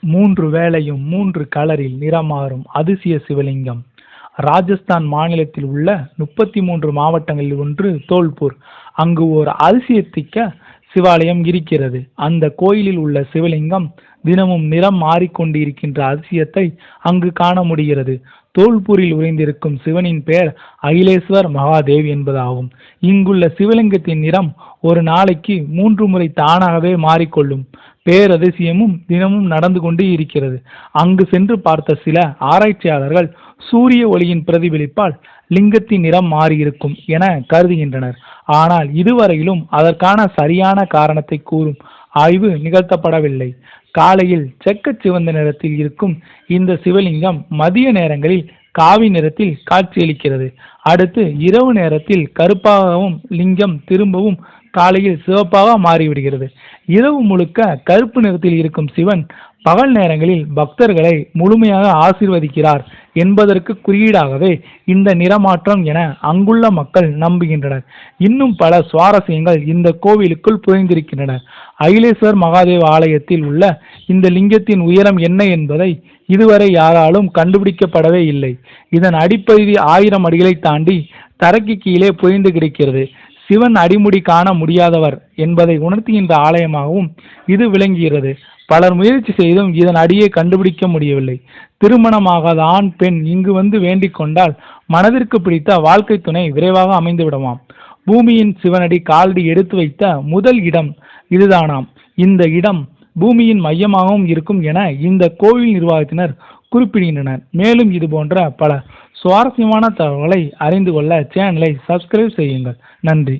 மூன்று வேளையும் மூன்று கலரில் நிறமாறும் அதிசய சிவலிங்கம். ராஜஸ்தான் மாநிலத்தில் உள்ள முப்பத்தி மூன்று மாவட்டங்களில் ஒன்று தோல்பூர். அங்கு ஓர் அதிசயத்திக்க சிவாலயம் இருக்கிறது. அந்த கோயிலில் உள்ள சிவலிங்கம் தினமும் நிறம் மாறிக்கொண்டிருக்கின்ற அதிசயத்தை அங்கு காண முடிகிறது. தோல்பூரில் உறைந்திருக்கும் சிவனின் பெயர் அகிலேஸ்வர் மகாதேவ் என்பதாகும். இங்குள்ள சிவலிங்கத்தின் நிறம் ஒரு நாளைக்கு மூன்று முறை தானாகவே மாறிக்கொள்ளும். பேரதிசயமும் தினமும் நடந்து கொண்டு இருக்கிறது. அங்கு சென்று பார்த்த சில ஆராய்ச்சியாளர்கள் சூரிய ஒளியின் பிரதிபலிப்பால் லிங்கத்தின் நிறம் மாறியிருக்கும் என கருதுகின்றனர். ஆனால் இதுவரையிலும் அதற்கான சரியான காரணத்தை கூறும் ஆய்வு நிகழ்த்தப்படவில்லை. காலையில் செக்க சிவந்த நிறத்தில் இருக்கும் இந்த சிவலிங்கம் மதிய நேரங்களில் காவி நிறத்தில் காட்சியளிக்கிறது. அடுத்து இரவு நேரத்தில் கருப்பாகவும் லிங்கம் திரும்பவும் காலையில் சிவப்பாக மாறிவிடுகிறது. இரவு முழுக்க கருப்பு நிறத்தில் இருக்கும் சிவன் பகல் நேரங்களில் பக்தர்களை முழுமையாக ஆசிர்வதிக்கிறார் என்பதற்கு குறியீடாகவே இந்த நிறமாற்றம் என அங்குள்ள மக்கள் நம்புகின்றனர். இன்னும் பல சுவாரஸ்யங்கள் இந்த கோவிலுக்குள் புரிந்திருக்கின்றன அகிலேஸ்வர் மகாதேவ ஆலயத்தில் உள்ள இந்த லிங்கத்தின் உயரம் என்ன என்பதை இதுவரை யாராலும் கண்டுபிடிக்கப்படவே இல்லை. இதன் அடிப்பகுதி ஆயிரம் அடிகளை தாண்டி தரைக்கு கீழே புரிந்து கிடக்கிறது. சிவன் அடிமுடி காண முடியாதவர் என்பதை உணர்த்துகின்ற ஆலயமாகவும் இது விளங்குகிறது. பலர் முயற்சி செய்தும் இதன் அடியை கண்டுபிடிக்க முடியவில்லை. திருமணமாகாத ஆண் பெண் இங்கு வந்து வேண்டிக் கொண்டால் மனதிற்கு பிடித்த வாழ்க்கை துணை விரைவாக அமைந்துவிடுமாம். பூமியின் சிவனடி காலடி எடுத்து வைத்த முதல் இடம் இதுதானாம். இந்த இடம் பூமியின் மையமாகவும் இருக்கும் என இந்த கோவில் நிர்வாகத்தினர் குறிப்பிடுகின்றனர். மேலும் இது போன்ற பல சுவாரஸ்யமான தகவலை அறிந்து கொள்ள சேனலை சப்ஸ்கிரைப் செய்யுங்கள். நன்றி.